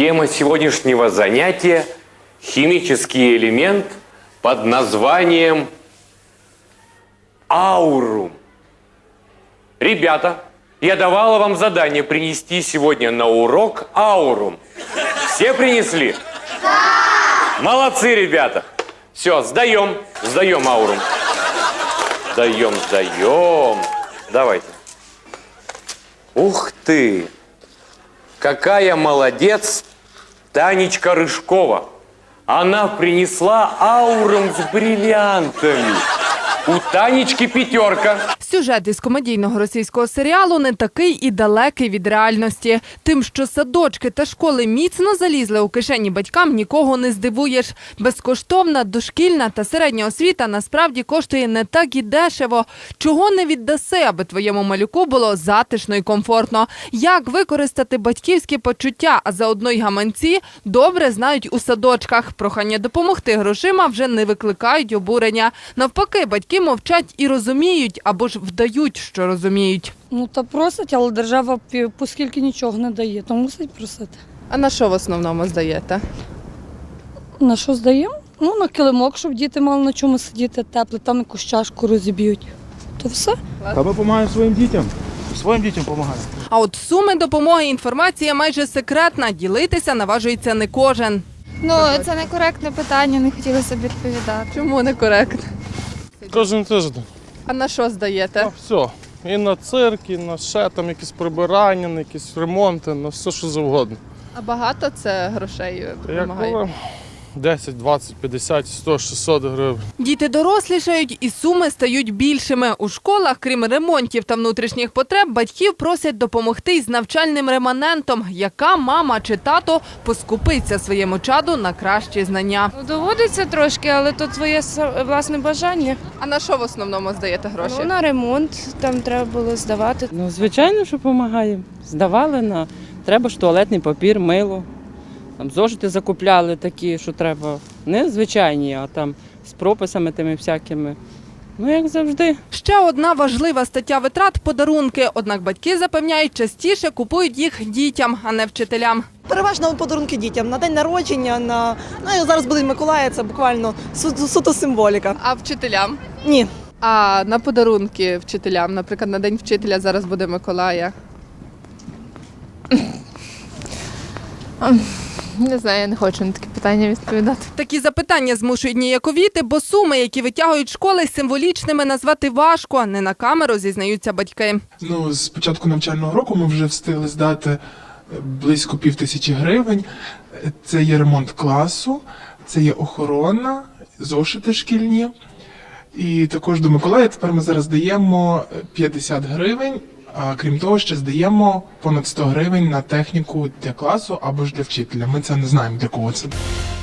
Тема сегодняшнего занятия – химический элемент под названием аурум. Ребята, я давала вам задание принести сегодня на урок аурум. Все принесли? Да! Молодцы, ребята! Все, сдаем, сдаем аурум. Сдаем, сдаем. Давайте. Ух ты! Какая молодец Танечка Рыжкова. Она принесла аурум с бриллиантами. У Танечки пятерка. Сюжет із комедійного російського серіалу не такий і далекий від реальності. Тим, що садочки та школи міцно залізли у кишені батькам, нікого не здивуєш. Безкоштовна дошкільна та середня освіта насправді коштує не так і дешево. Чого не віддаси, аби твоєму малюку було затишно і комфортно. Як використати батьківські почуття, а заодно й гаманці добре знають у садочках. Прохання допомогти грошима вже не викликають обурення. Навпаки, батьки мовчать і розуміють або ж вдають, що розуміють. Ну та просить, але держава пі- оскільки нічого не дає, то мусить просити. А на що в основному здаєте? На що здаємо? Ну, на килимок, щоб діти мали на чому сидіти тепле, там якусь чашку розіб'ють. То все. Та ми допомагаємо своїм дітям. Своїм дітям допомагаємо. А от суми допомоги інформація майже секретна. Ділитися наважується не кожен. Ну, це некоректне питання, не хотілося б відповідати. Чому некоректно? Кожен тиждень. А на що здаєте? На все. І на цирк, і на ще там якісь прибирання, на якісь ремонти, на все, що завгодно. А багато це грошей Як коли 10, 20, 50, 100, 600 гривень. Діти дорослішають і суми стають більшими. У школах, крім ремонтів та внутрішніх потреб, батьків просять допомогти із навчальним реманентом. Яка мама чи тато поскупиться своєму чаду на кращі знання? Ну, Доводиться трошки, але то твоє власне бажання. А на що в основному здаєте гроші? Ну, на ремонт там треба було здавати. Ну, звичайно, що допомагаємо. Здавали на треба ж туалетний папір, мило. Там зошити закупляли такі, що треба. Не звичайні, а там з прописами тими всякими. Ну, як завжди. Ще одна важлива стаття витрат подарунки. Однак батьки запевняють, частіше купують їх дітям, а не вчителям. Переважно подарунки дітям на день народження, на ну зараз буде Миколая, це буквально су- суто символіка. А вчителям? Ні, А на подарунки вчителям, наприклад, на день вчителя зараз буде Миколая. Не знаю, я не хочу на такі питання відповідати. Такі запитання змушують ніяковіти, бо суми, які витягують школи, символічними назвати важко. Не на камеру зізнаються батьки. Ну, з початку навчального року ми вже встигли здати е, близько пів тисячі гривень. Е, Це є ремонт класу, це є охорона, зошити шкільні. І також до Миколая тепер ми зараз даємо е, 50 гривень. Крім того, ще здаємо понад 100 гривень на техніку для класу або ж для вчителя. Ми це не знаємо для кого це.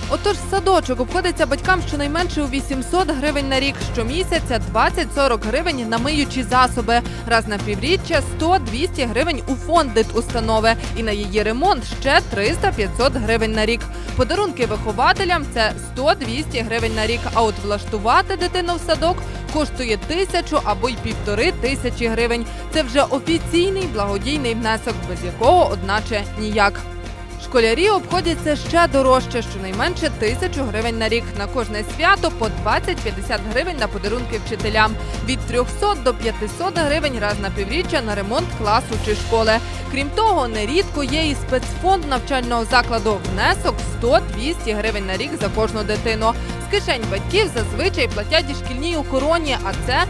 Отож, садочок обходиться батькам щонайменше у 800 гривень на рік. Щомісяця 20-40 гривень на миючі засоби. Раз на півріччя 100-200 гривень у фонд дитустанови. І на її ремонт ще 300-500 гривень на рік. Подарунки вихователям це 100-200 гривень на рік. А от влаштувати дитину в садок коштує тисячу або й півтори тисячі гривень. Це вже офіційний благодійний внесок, без якого, одначе, ніяк. Школярі обходяться ще дорожче, щонайменше тисячу гривень на рік. На кожне свято по 20-50 гривень на подарунки вчителям. Від 300 до 500 гривень раз на півріччя на ремонт класу чи школи. Крім того, нерідко є і спецфонд навчального закладу. Внесок 100-200 гривень на рік за кожну дитину. Кишень батьків зазвичай платять і шкільній охороні, а це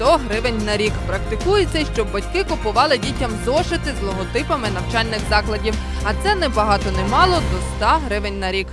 50-100 гривень на рік. Практикується, щоб батьки купували дітям зошити з логотипами навчальних закладів. А це не багато не мало до 100 гривень на рік.